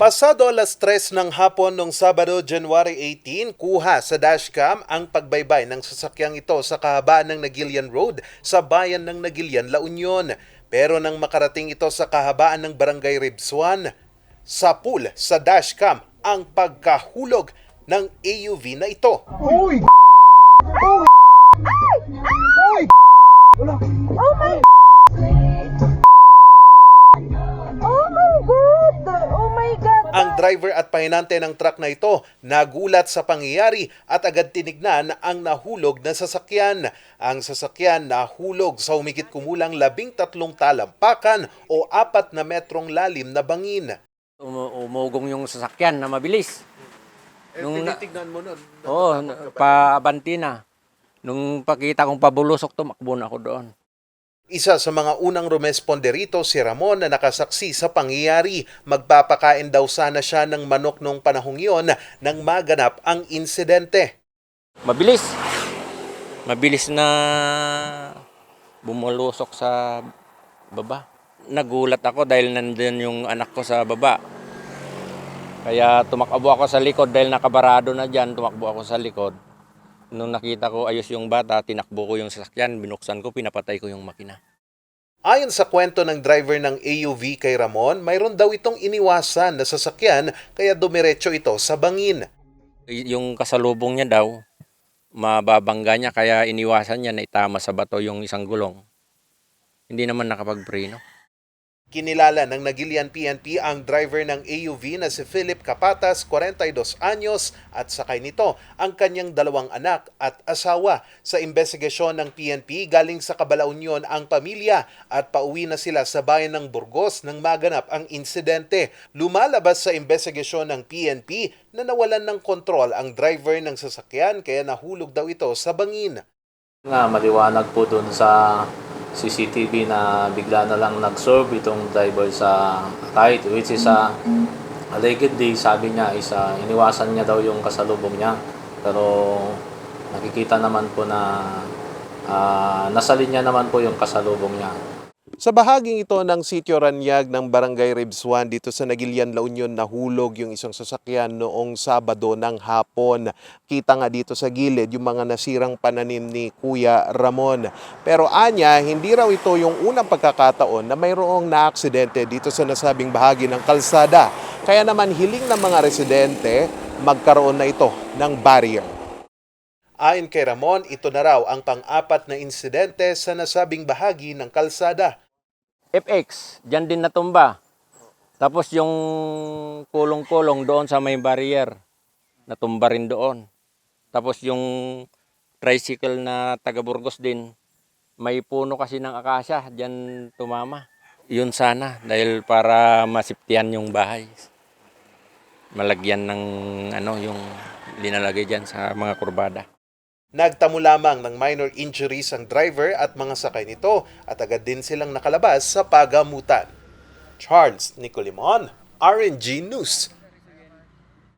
Pasado alas 3 ng hapon noong Sabado, January 18, kuha sa dashcam ang pagbaybay ng sasakyang ito sa kahabaan ng Nagilian Road sa bayan ng Nagilian, La Union. Pero nang makarating ito sa kahabaan ng Barangay Ribsuan, sa pool sa dashcam ang pagkahulog ng AUV na ito. Uy! Uy! Uy! Wala. Oh my driver at pahinante ng truck na ito nagulat sa pangyayari at agad tinignan ang nahulog na sasakyan. Ang sasakyan nahulog sa humigit kumulang labing tatlong talampakan o apat na metrong lalim na bangin. Um- umugong yung sasakyan na mabilis. Nung na- tinitignan mo nun. Oo, paabanti na. Nung pakita kong pabulusok, tumakbo na ako doon. Isa sa mga unang rumesponde rito si Ramon na nakasaksi sa pangyayari. Magpapakain daw sana siya ng manok nung panahong iyon nang maganap ang insidente. Mabilis. Mabilis na bumulusok sa baba. Nagulat ako dahil nandun yung anak ko sa baba. Kaya tumakbo ako sa likod dahil nakabarado na dyan, tumakbo ako sa likod. Nung nakita ko ayos yung bata, tinakbo ko yung sasakyan, binuksan ko, pinapatay ko yung makina. Ayon sa kwento ng driver ng AUV kay Ramon, mayroon daw itong iniwasan na sasakyan kaya dumiretso ito sa bangin. Yung kasalubong niya daw, mababangga niya kaya iniwasan niya na itama sa bato yung isang gulong. Hindi naman nakapagpreno. Kinilala ng Nagilian PNP ang driver ng AUV na si Philip Capatas, 42 anyos at sakay nito ang kanyang dalawang anak at asawa. Sa investigasyon ng PNP, galing sa Cabalaunion ang pamilya at pauwi na sila sa bayan ng Burgos nang maganap ang insidente. Lumalabas sa investigasyon ng PNP na nawalan ng kontrol ang driver ng sasakyan kaya nahulog daw ito sa bangin. nga maliwanag po doon sa CCTV na bigla na lang nag-serve itong driver sa kahit which is sa allegedly sabi niya is ah, iniwasan niya daw yung kasalubong niya. Pero nakikita naman po na ah, nasa linya naman po yung kasalubong niya Sa bahaging ito ng sitio Ranyag ng Barangay Ribsuan dito sa Nagilian, La Union, nahulog yung isang sasakyan noong Sabado ng hapon. Kita nga dito sa gilid yung mga nasirang pananim ni Kuya Ramon. Pero anya, hindi raw ito yung unang pagkakataon na mayroong naaksidente dito sa nasabing bahagi ng kalsada. Kaya naman hiling ng mga residente magkaroon na ito ng barrier. Ayon kay Ramon, ito na raw ang pang-apat na insidente sa nasabing bahagi ng kalsada. FX, dyan din natumba. Tapos yung kulong-kulong doon sa may barrier, natumba rin doon. Tapos yung tricycle na taga Burgos din, may puno kasi ng akasya, dyan tumama. Yun sana, dahil para masiptihan yung bahay. Malagyan ng ano, yung linalagay dyan sa mga kurbada. Nagtamo lamang ng minor injuries ang driver at mga sakay nito at agad din silang nakalabas sa pagamutan. Charles Nicolimon, RNG News.